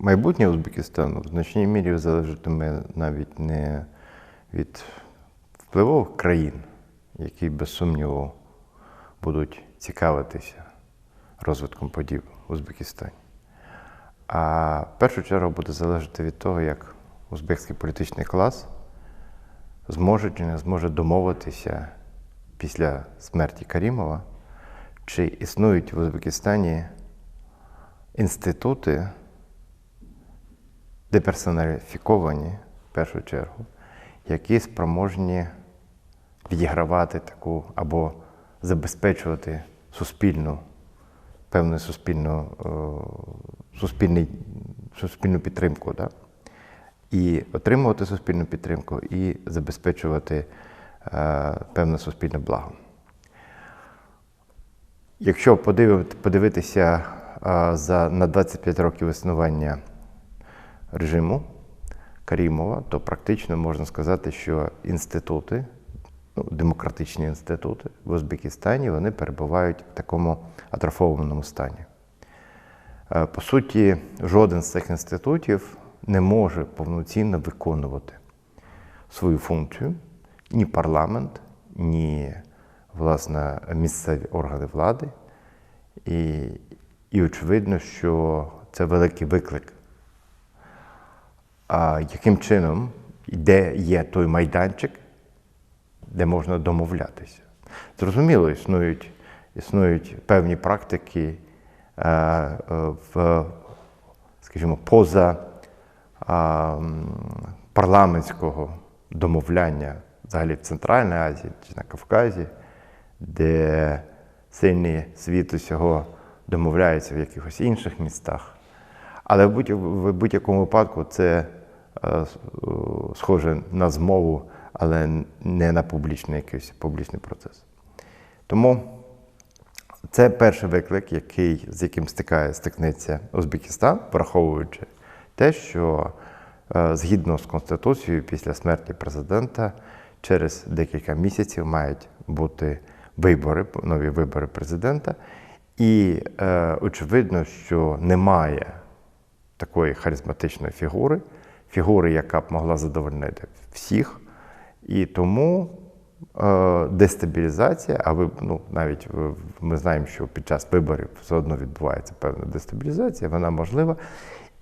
майбутнє Узбекистану в значній мірі залежатиме навіть не від впливових країн, які без сумніву будуть цікавитися розвитком подій в Узбекистані. А в першу чергу буде залежати від того, як узбекський політичний клас зможе чи не зможе домовитися після смерті Карімова, чи існують в Узбекистані інститути, деперсоналіфіковані в першу чергу, які спроможні відігравати таку або забезпечувати суспільну, певну суспільну, е, суспільний, суспільну підтримку. Да? І отримувати суспільну підтримку, і забезпечувати е, певне суспільне благо. Якщо подивити, подивитися а, за, на 25 років існування режиму Карімова, то практично можна сказати, що інститути, ну, демократичні інститути в Узбекистані, вони перебувають в такому атрофованому стані. Е, По суті, жоден з цих інститутів не може повноцінно виконувати свою функцію ні парламент, ні власне місцеві органи влади. І, і очевидно, що це великий виклик. Яким чином, де є той майданчик, де можна домовлятися? Зрозуміло, існують, існують певні практики е, в, скажімо, поза парламентського домовляння взагалі в Центральній Азії чи на Кавказі, де сильні світ усього домовляються в якихось інших містах. Але в будь- в будь-якому випадку це схоже на змову, але не на публічний якийсь публічний процес. Тому це перший виклик, який, з яким стикає, стикнеться Узбекистан, враховуючи те, що е, згідно з Конституцією, після смерті президента через декілька місяців мають бути вибори, нові вибори президента. І е, очевидно, що немає такої харизматичної фігури, фігури, яка б могла задовольнити всіх. І тому е, дестабілізація, а ви ну, навіть ми знаємо, що під час виборів все одно відбувається певна дестабілізація, вона можлива.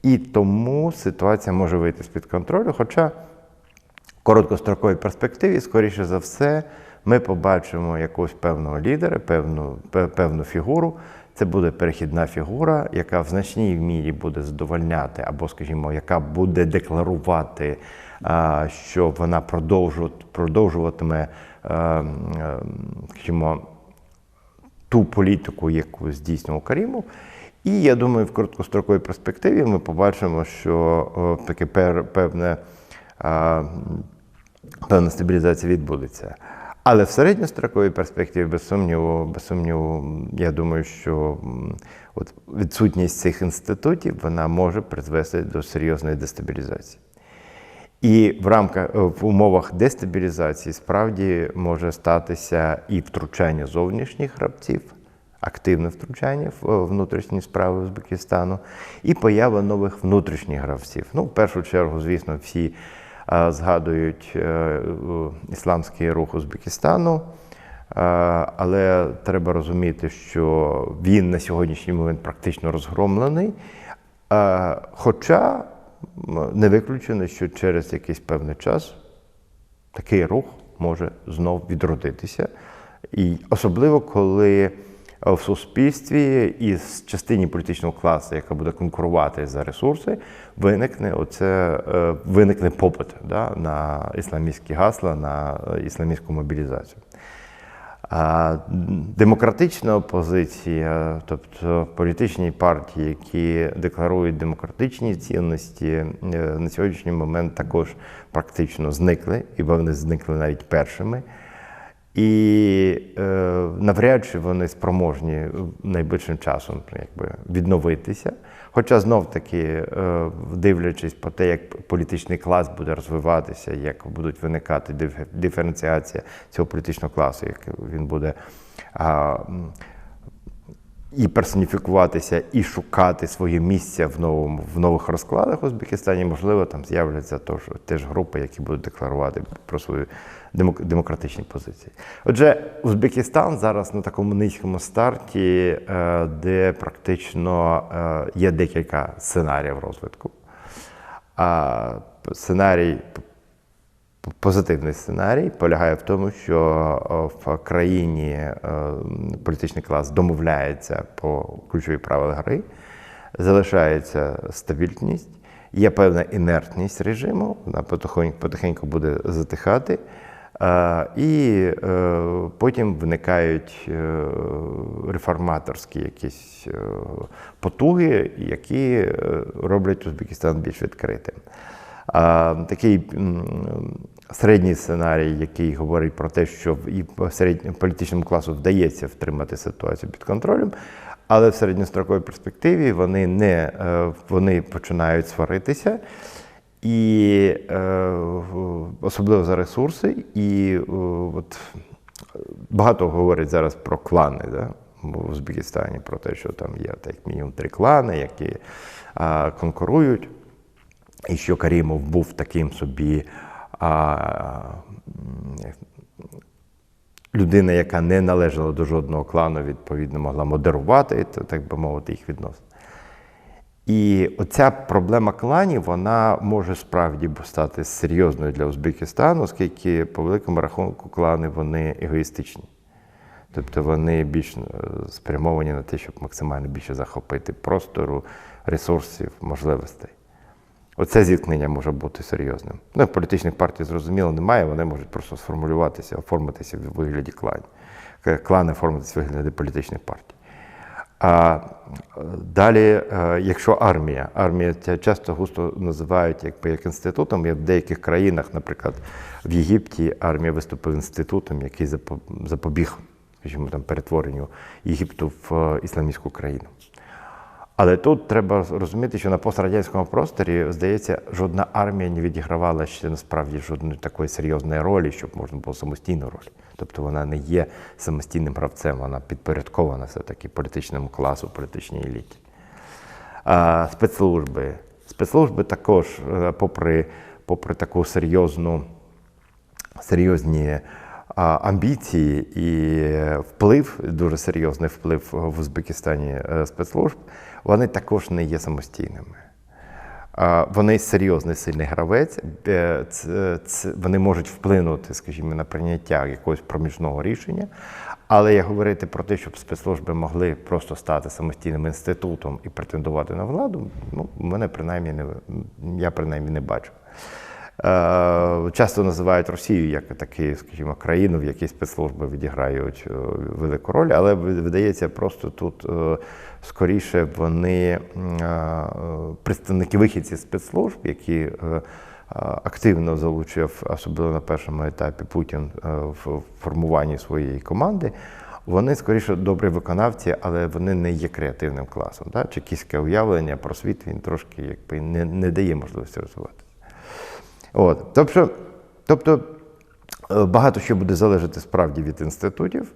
І тому ситуація може вийти з-під контролю. Хоча в короткостроковій перспективі, скоріше за все, ми побачимо якогось певного лідера, певну, певну фігуру. Це буде перехідна фігура, яка в значній мірі буде задовольняти, або, скажімо, яка буде декларувати, що вона продовжуватиме, е, е, скажімо, ту політику, яку здійснював Карімов. І я думаю, в короткостроковій перспективі ми побачимо, що таке певне, певна стабілізація відбудеться. Але в середньостроковій перспективі, без сумніву, без сумніву, я думаю, що от відсутність цих інститутів вона може призвести до серйозної дестабілізації. І в рамках е, в умовах дестабілізації справді може статися і втручання зовнішніх гравців, активне втручання в е, внутрішні справи Узбекистану, і поява нових внутрішніх гравців. Ну, в першу чергу, звісно, всі згадують е, е, ісламський рух Узбекистану. Е, Але треба розуміти, що він на сьогоднішній момент практично розгромлений. Е, Хоча не виключено, що через якийсь певний час такий рух може знов відродитися. І особливо, коли е, в суспільстві і з частині політичного класу, яка буде конкурувати за ресурси, виникне оце, е, виникне попит да, на ісламістські гасла, на е, ісламістську мобілізацію. Демократична опозиція, тобто політичні партії, які декларують демократичні цінності, е, на сьогоднішній момент також практично зникли, і вони зникли навіть першими. І е, навряд чи вони спроможні найближчим часом якби, відновитися. Хоча знов-таки, е, дивлячись по те, як політичний клас буде розвиватися, як будуть виникати диф- диференціація цього політичного класу, як він буде а, і персоніфікуватися, і шукати своє місце в новому в нових розкладах в Узбекистані, можливо, там з'являться тож, теж групи, які будуть декларувати про демок- демократичні позиції. Отже, Узбекистан зараз на такому низькому старті, е, де практично е, є декілька сценаріїв розвитку. Сценарій Позитивний сценарій полягає в тому, що в країні е, політичний клас домовляється по ключові правила гри, залишається стабільність, є певна інертність режиму, вона потихеньку буде затихати, е, і е, потім виникають е, реформаторські якісь е, потуги, які е, роблять Узбекистан більш відкритим. Такий середній сценарій, який говорить про те, що і політичному класу вдається втримати ситуацію під контролем, але в середньостроковій перспективі вони не е, вони починають сваритися. І е, особливо за ресурси, і е, от багато говорять зараз про клани да? в Узбекистані, про те, що там є так, мінімум три клани, які конкурують. І що Карімов був таким собі а, людина, яка не належала до жодного клану, відповідно, могла модерувати, так би мовити, їх відносини. І оця проблема кланів вона може справді стати серйозною для Узбекистану, оскільки по великому рахунку клани вони егоїстичні. Тобто вони більш е, спрямовані на те, щоб максимально більше захопити простору, ресурсів, можливостей. Оце зіткнення може бути серйозним. Ну, політичних партій, зрозуміло, немає, вони можуть просто сформулюватися, оформитися в вигляді кланів. Клани оформитися в вигляді політичних партій. А е, далі, е, якщо армія, армія часто густо називають якби як інститутом, і в деяких країнах, наприклад, в Єгипті армія виступила інститутом, який запобіг, скажімо, там перетворенню Єгипту в е, ісламістську країну. Але тут треба розуміти, що на пострадянському просторі, здається, жодна армія не відігравала ще насправді жодної такої серйозної ролі, щоб можна було самостійну роль. Тобто вона не є самостійним гравцем, вона підпорядкована все-таки політичному класу, політичній еліті. А, спецслужби. Спецслужби також, е, попри, попри таку серйозну серйозні а, амбіції і вплив, дуже серйозний вплив в Узбекистані е, спецслужб, вони також не є самостійними. Вони серйозний сильний гравець, вони можуть вплинути, скажімо, на прийняття якогось проміжного рішення. Але я говорити про те, щоб спецслужби могли просто стати самостійним інститутом і претендувати на владу, ну, мене принаймні не я принаймні не бачу. Е, Часто називають Росію як таку, скажімо, країну, в якій спецслужби відіграють е, велику роль, але видається, просто тут е, скоріше вони представники вихідці спецслужб, які активно залучив, особливо на першому етапі Путін в формуванні своєї команди. Вони скоріше добрі виконавці, але вони не є креативним класом. Да? Чекістське уявлення про світ він трошки якби не, не дає можливості розвиватися. От. Тобто, тобто е, багато що буде залежати справді від інститутів,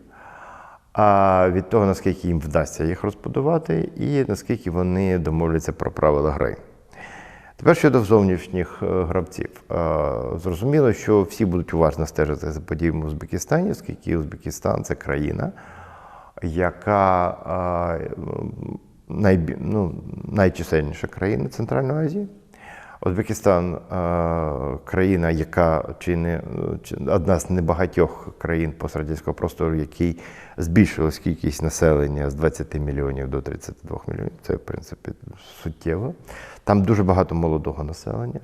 а від того, наскільки їм вдасться їх розбудувати, і наскільки вони домовляться про правила гри. Тепер щодо зовнішніх е, гравців. Е, Зрозуміло, що всі будуть уважно стежити за подіями в Узбекистані, оскільки Узбекистан це країна, яка найбі- ну, найчисельніша країна Центральної Азії. Узбекистан е, країна, яка чи не чи одна з небагатьох країн пострадянського простору, який збільшилась кількість населення з 20 мільйонів до 32 мільйонів. Це, в принципі, суттєво. Там дуже багато молодого населення.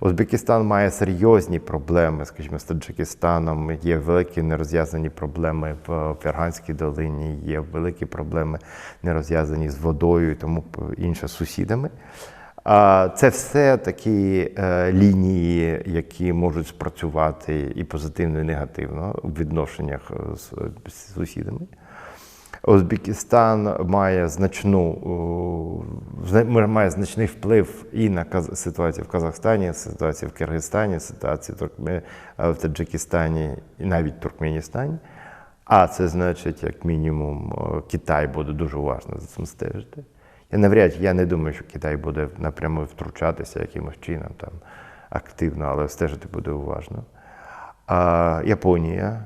Узбекистан має серйозні проблеми, скажімо, з Таджикистаном. Є великі нерозв'язані проблеми в Ферганській долині, є великі проблеми нерозв'язані з водою і тому інше з сусідами. Це все такі е, лінії, які можуть спрацювати і позитивно, і негативно в відношеннях е, з, сусідами. Узбекистан має значну має значний вплив і на ситуацію в Казахстані, ситуацію в Киргизстані, ситуацію в, е, Таджикистані і навіть в Туркменістані. А це значить, як мінімум, Китай буде дуже уважно за цим стежити. Я навряд я не думаю, що Китай буде напряму втручатися якимось чином там активно, але стежити буде уважно. А, Японія,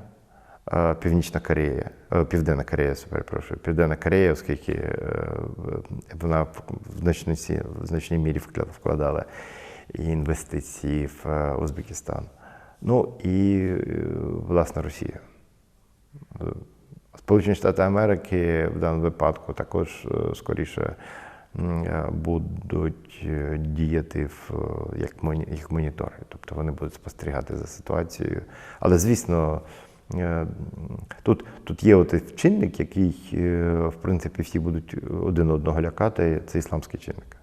а, Північна Корея, е, Південна Корея, перепрошую, Південна Корея, оскільки е, вона в значній, в значній мірі вкладала інвестиції в е, Узбекистан. Ну і е, власне Росія. Сполучені Штати Америки в даному випадку також е, скоріше е, будуть е, діяти в, як, моні- монітори, тобто вони будуть спостерігати за ситуацією. Але звісно, тут, тут є от чинник, який, в принципі, всі будуть один одного лякати, це ісламський чинник.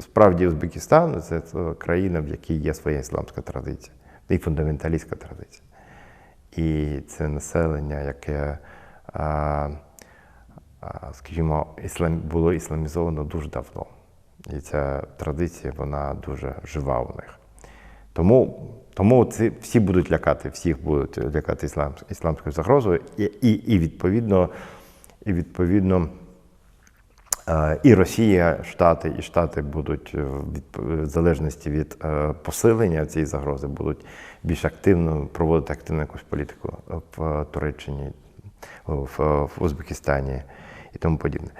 Справді Узбекистан це країна, в якій є своя ісламська традиція, і фундаменталістська традиція. І це населення, яке, а, скажімо, було ісламізовано дуже давно. І ця традиція, вона дуже жива у них. Тому, тому ці, всі будуть лякати, всіх будуть лякати іслам, ісламською загрозою, і, і, і відповідно, і відповідно. Е, І Росія, Штати, і Штати будуть е, від- в залежності від е, посилення цієї загрози, будуть більш активно проводити активну якусь політику в Туреччині, в, Узбекистані і тому подібне.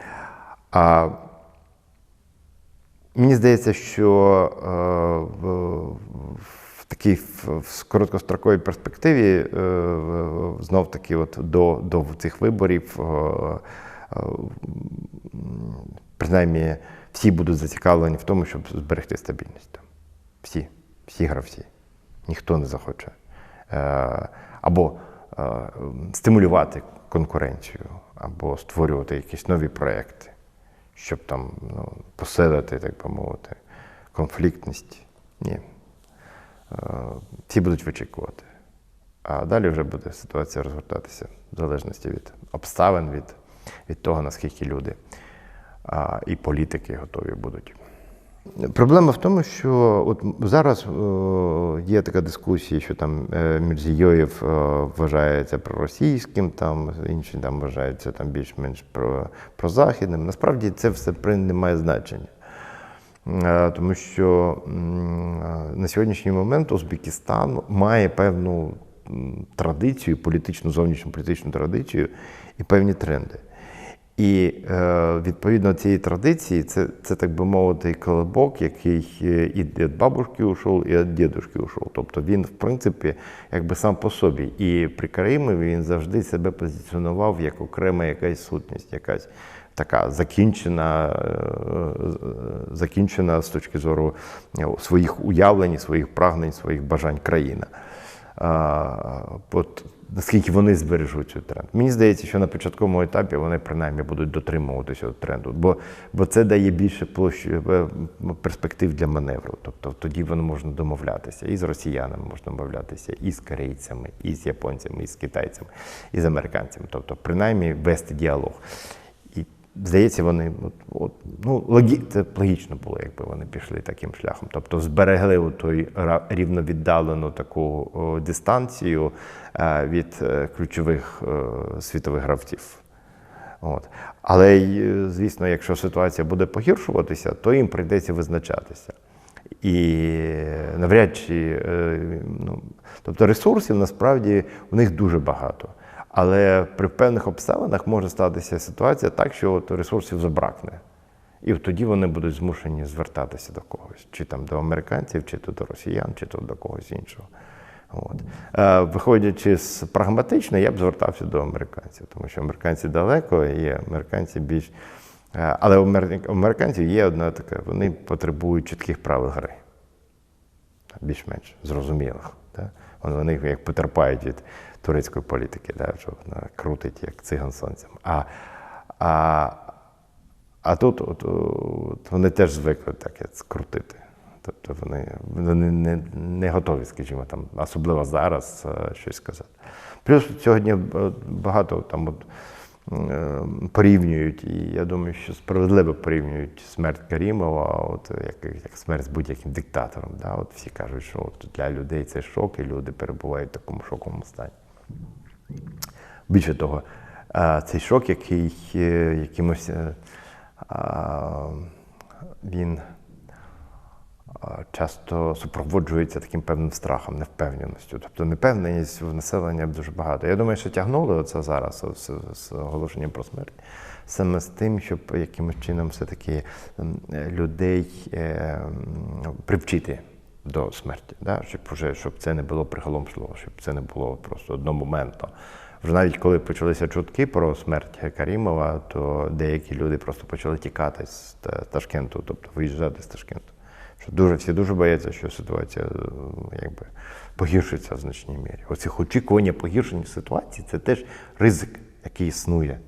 А Мені здається, що е, в, такій в, короткостроковій перспективі е, знов таки от до, до цих виборів, е, е, принаймні, всі будуть зацікавлені в тому, щоб зберегти стабільність. Всі, всі гравці. Ніхто не захоче. Е, або е, стимулювати конкуренцію, або створювати якісь нові проекти щоб там ну, посилити, так би мовити, конфліктність. Ні. Е, Всі будуть вичікувати. А далі вже буде ситуація розгортатися в залежності від обставин, від, від того, наскільки люди а, і політики готові будуть. Проблема в тому, що от зараз е, є така дискусія, що там е, Мірзійоєв е, вважається проросійським, там інші там вважаються там більш-менш про, прозахідним. Насправді це все не має значення. Тому що на сьогоднішній момент Узбекистан має певну традицію, політичну, зовнішню політичну традицію і певні тренди. І е, відповідно цієї традиції, це, це так би мовити, колобок, який е, і від бабушки ушов, і від дідушки ушов. Тобто він, в принципі, якби сам по собі. І при Каримові він завжди себе позиціонував як окрема якась сутність, якась така закінчена, е, закінчена з точки зору своїх уявлень, своїх прагнень, своїх бажань країна. А, от наскільки вони збережуть цей тренд. Мені здається, що на початковому етапі вони принаймні будуть дотримуватися цього тренду, бо, бо це дає більше площі е, перспектив для маневру. Тобто тоді вони можна домовлятися і з росіянами можна домовлятися, і з корейцями, і з японцями, і з китайцями, і з американцями. Тобто, принаймні вести діалог. Здається, вони от, от, ну, логі, це логічно було, якби вони пішли таким шляхом. Тобто зберегли у той рівновіддалену таку о, дистанцію е, від е, ключових е, світових гравців. От. Але, е, звісно, якщо ситуація буде погіршуватися, то їм прийдеться визначатися. І навряд чи, е, ну, тобто ресурсів насправді в них дуже багато. Але при певних обставинах може статися ситуація так, що от ресурсів забракне. І тоді вони будуть змушені звертатися до когось, чи там до американців, чи то до росіян, чи то до когось іншого. От. Е, виходячи з прагматично, я б звертався до американців, тому що американці далеко, і американці більш. Е, Але у американців є одна така, вони потребують чітких правил гри більш-менш зрозумілих. Да? Вони як потерпають від турецької політики, да? що вона крутить як циган сонцем. А, а, а тут от, от, вони теж звикли так скрутити. Тобто вони, вони не, не готові, скажімо, там, особливо зараз е, щось сказати. Плюс сьогодні е, багато там от, е, порівнюють, і я думаю, що справедливо порівнюють смерть Карімова, от, як, як смерть з будь-яким диктатором. Да? От всі кажуть, що от для людей це шок, і люди перебувають в такому шоковому стані. Більше того, е, цей шок, який е, якимось е, він часто супроводжується таким певним страхом, невпевненістю. Тобто непевненість в населення дуже багато. Я думаю, що тягнули оце зараз з, оголошенням про смерть. Саме з тим, щоб якимось чином все-таки людей привчити до смерті, да? щоб, вже, щоб це не було приголомшливо, щоб це не було просто одномоментно. Вже навіть коли почалися чутки про смерть Карімова, то деякі люди просто почали тікати з Ташкенту, тобто виїжджати з Ташкенту. Що дуже всі дуже бояться, що ситуація якби погіршиться в значній мірі. Оці очікування погіршення ситуації це теж ризик, який існує,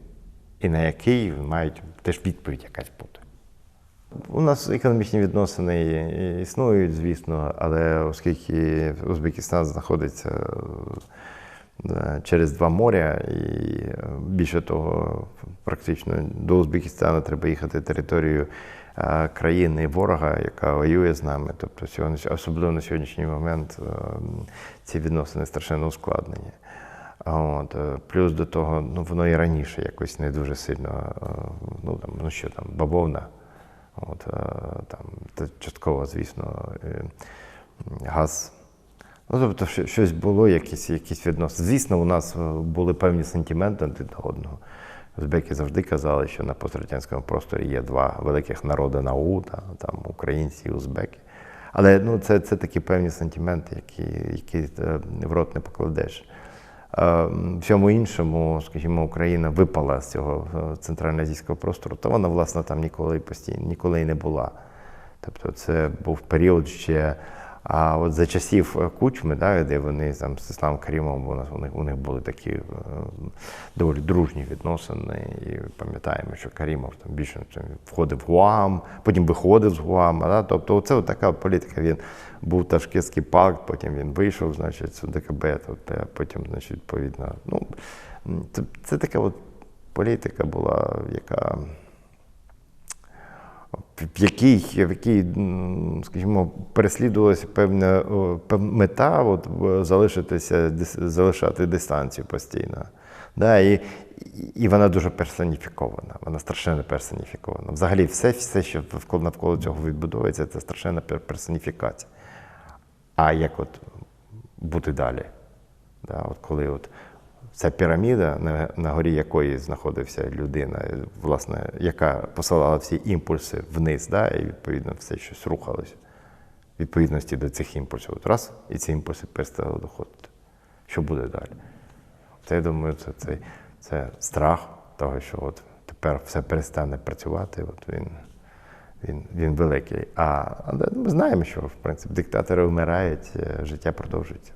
і на який мають теж відповідь якась бути. У нас економічні відносини існують, звісно, але оскільки Узбекистан знаходиться е, через два моря, і е, більше того, практично до Узбекистану треба їхати територією е, країни ворога, яка воює з нами. Тобто, сьогодні, особливо на сьогоднішній момент ці відносини страшенно ускладнені. От, плюс до того, ну воно і раніше якось не дуже сильно, ну там, ну що там, бавовна. От, е, там, та частково, звісно, е, газ. Ну, тобто, щось було, якісь, якісь відносини. Звісно, у нас е, були певні сентименти один до одного. Узбеки завжди казали, що на пострадянському просторі є два великих народи НАУ, та, там українці і узбеки. Але ну, це, це такі певні сентименти, які, які в рот не покладеш. Е, Всьому іншому, скажімо, Україна випала з цього е, центральноазійського простору, то вона, власне, там ніколи постійно ніколи і не була. Тобто це був період ще. А от за часів е, Кучми, да, де вони там з Ісламом Карімовим, у нас у них, у них були такі е, доволі дружні відносини. І пам'ятаємо, що Карімов там більше там, входив в Гуам, потім виходив з Гуама. Да? Тобто, це така політика. Він був Ташкентський пакт, потім він вийшов, значить, з ДКБ, е, потім, значить, відповідно. Ну, це, це така от політика була, яка в якій, в якій, скажімо, переслідувалася певна о, мета, от, залишитися, залишати дистанцію постійно. Да, і, і вона дуже персоніфікована, вона страшенно персоніфікована. Взагалі, все, все що навколо цього відбудовується, це страшенна персоніфікація. А як от бути далі? Да, от коли от ця піраміда, на, на горі якої знаходився людина, власне, яка посилала всі імпульси вниз, да, і відповідно все щось рухалося. Відповідності до цих імпульсів. От раз, і ці імпульси перестали доходити. Що буде далі? Це, я думаю, це, це, це страх того, що от тепер все перестане працювати. От він, він, він великий. А, ми знаємо, що в принципі диктатори вмирають, е, життя продовжується.